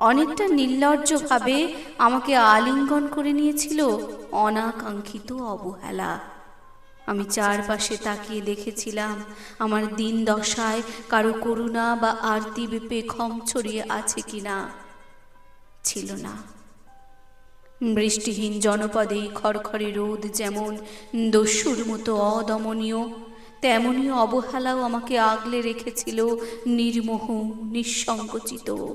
অনেকটা নির্লজ্জভাবে আমাকে আলিঙ্গন করে নিয়েছিল অনাকাঙ্ক্ষিত অবহেলা। আমি চারপাশে তাকিয়ে দেখেছিলাম, আমার দিন দশায় কারও করুণা বা আরতি বেপেখম ছড়িয়ে আছে কিনা। ছিল না। বৃষ্টিহীন জনপদে খড়খড়ে রোদ যেমন দস্যুর মতো অদমনীয় তেমনই অবহেলাও আমাকে আগলে রেখেছিল নির্মোহ, নিঃসংকোচিত।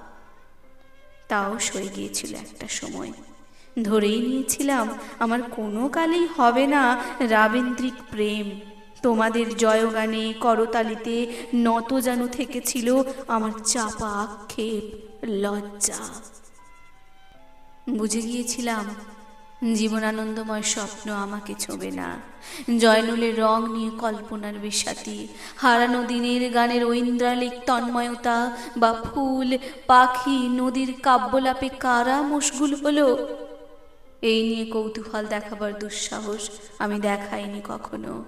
তাও সয়ে গিয়েছিল একটা সময়। ধরেই নিয়েছিলাম, আমার কোনো কালেই হবে না রাবেন্দ্রিক প্রেম। তোমাদের জয়গানে করতালিতে নত যেন থেকেছিল আমার চাপা আক্ষেপ, লজ্জা। বুঝে গিয়েছিলাম জীবনানন্দময় স্বপ্ন আমাকে ছোবে না। জয়নুলের রং নিয়ে কল্পনার বিষাতি হারানো দিনের গানের ঐন্দ্রালিক তন্ময়তা বা ফুল, পাখি, নদীর কাব্যলাপে কারা মশগুল হলো? এই নিয়ে কৌতূহল দেখাবার দুঃসাহস আমি দেখাইনি কখনো।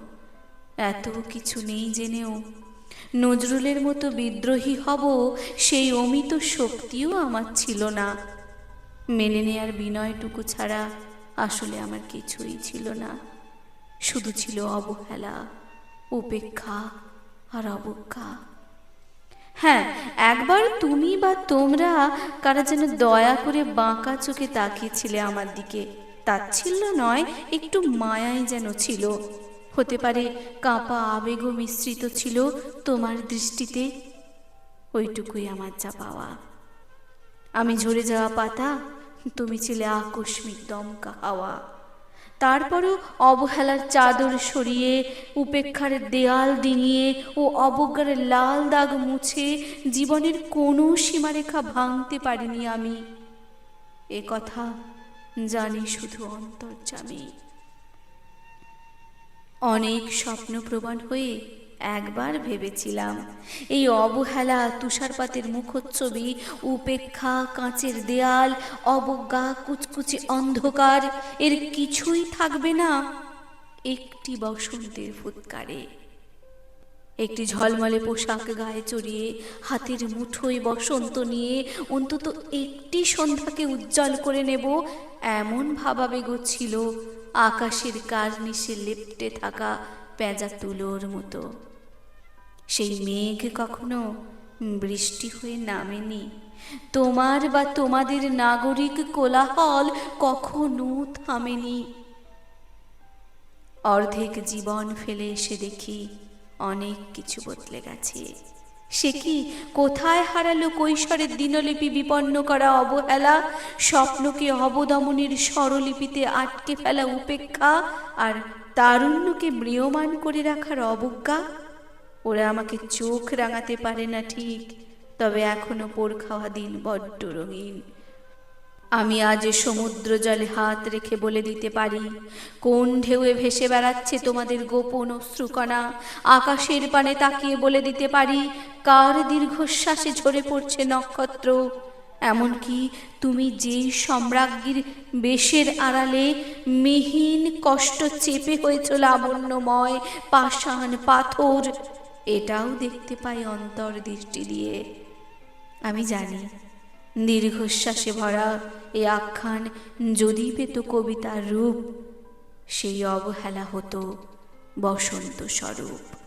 এত কিছু নেই জেনেও। নজরুলের মতো বিদ্রোহী হব সেই অমিত শক্তিও আমার ছিল না। মেনে নেয়ার বিনয়টুকু ছাড়া আসলে আমার কিছুই ছিল না। শুধু ছিল অবহেলা, উপেক্ষা আর অবজ্ঞা। হ্যাঁ একবার তুমি বা তোমরা কারা যেন দয়া করে বাঁকা চোখে তাকিয়েছিলে আমার দিকে। তাচ্ছিল্য নয়, একটু মায়াই যেন ছিল। হতে পারে কাঁপা আবেগও মিশ্রিত ছিল তোমার দৃষ্টিতে। ওইটুকুই আমার যা পাওয়া। আমি ঝরে যাওয়া পাতা তুমি ছিলে আকস্মিক দমকা হাওয়া। তারপরও অবহেলার চাদর সরিয়ে, উপেক্ষার দেয়াল ডিঙিয়ে ও অবজ্ঞার লাল দাগ মুছে জীবনের কোনো সীমারেখা ভাঙতে পারিনি আমি। এ কথা জানি শুধু অন্তর্জামী অনেক স্বপ্ন প্রমাণ হয়ে একবার ভেবেছিলাম। এই অবহেলা, তুষারপাতের মুখচ্ছবি, উপেক্ষা, কাঁচের দেয়াল, অবজ্ঞা, কুচকুচে অন্ধকার, এর কিছুই থাকবে না। একটি বসন্তের ফুৎকারে, একটি ঝলমলে পোশাক গায়ে চড়িয়ে, হাতের মুঠোয় বসন্ত নিয়ে, অন্তত একটি সন্ধ্যাকে উজ্জ্বল করে নেব, এমন ভাবাবেগ ছিল, আকাশের কার্নিশে লেপ্টে থাকা পেঁজা তুলোর মতো। সেই মেঘ কখনো বৃষ্টি হয়ে নামেনি। তোমার বা তোমাদের নাগরিক কোলাহল কখনো থামেনি। অর্ধেক জীবন ফেলে এসে দেখি অনেক কিছু বদলে গেছে। সে কি কোথায় হারালো কৈশোরের দিনলিপি বিপন্ন করা অবহেলা? স্বপ্নকে অবদমনের স্বরলিপিতে আটকে ফেলা উপেক্ষা? আর তারুণ্যকে ম্রিয়মান করে রাখার অবজ্ঞা? ওরা আমাকে চোখ রাঙাতে পারে না ঠিক, তবে এখনও পোর খাওয়া দিন বড্ড রঙিন। আমি আজ সমুদ্র জলে হাত রেখে বলে দিতে পারি, কোন ঢেউয়ে ভেসে বেড়াচ্ছে তোমাদের গোপন অশ্রুকণা? আকাশের পানে তাকিয়ে বলে দিতে পারি, কার দীর্ঘশ্বাসে ঝরে পড়ছে নক্ষত্র? এমনকি তুমি যেই সম্রাজ্ঞীর বেশের আড়ালে মিহিন কষ্ট চেপে হয়েছ লাবণ্যময় পাষাণ পাথর এটাও দেখতে পাই অন্তর্দৃষ্টি দিয়ে। আমি জানি, দীর্ঘশ্বাসে ভরা এ আখ্যান যদি পেত কবিতার রূপ, সেই অবহেলা হতো বসন্ত স্বরূপ।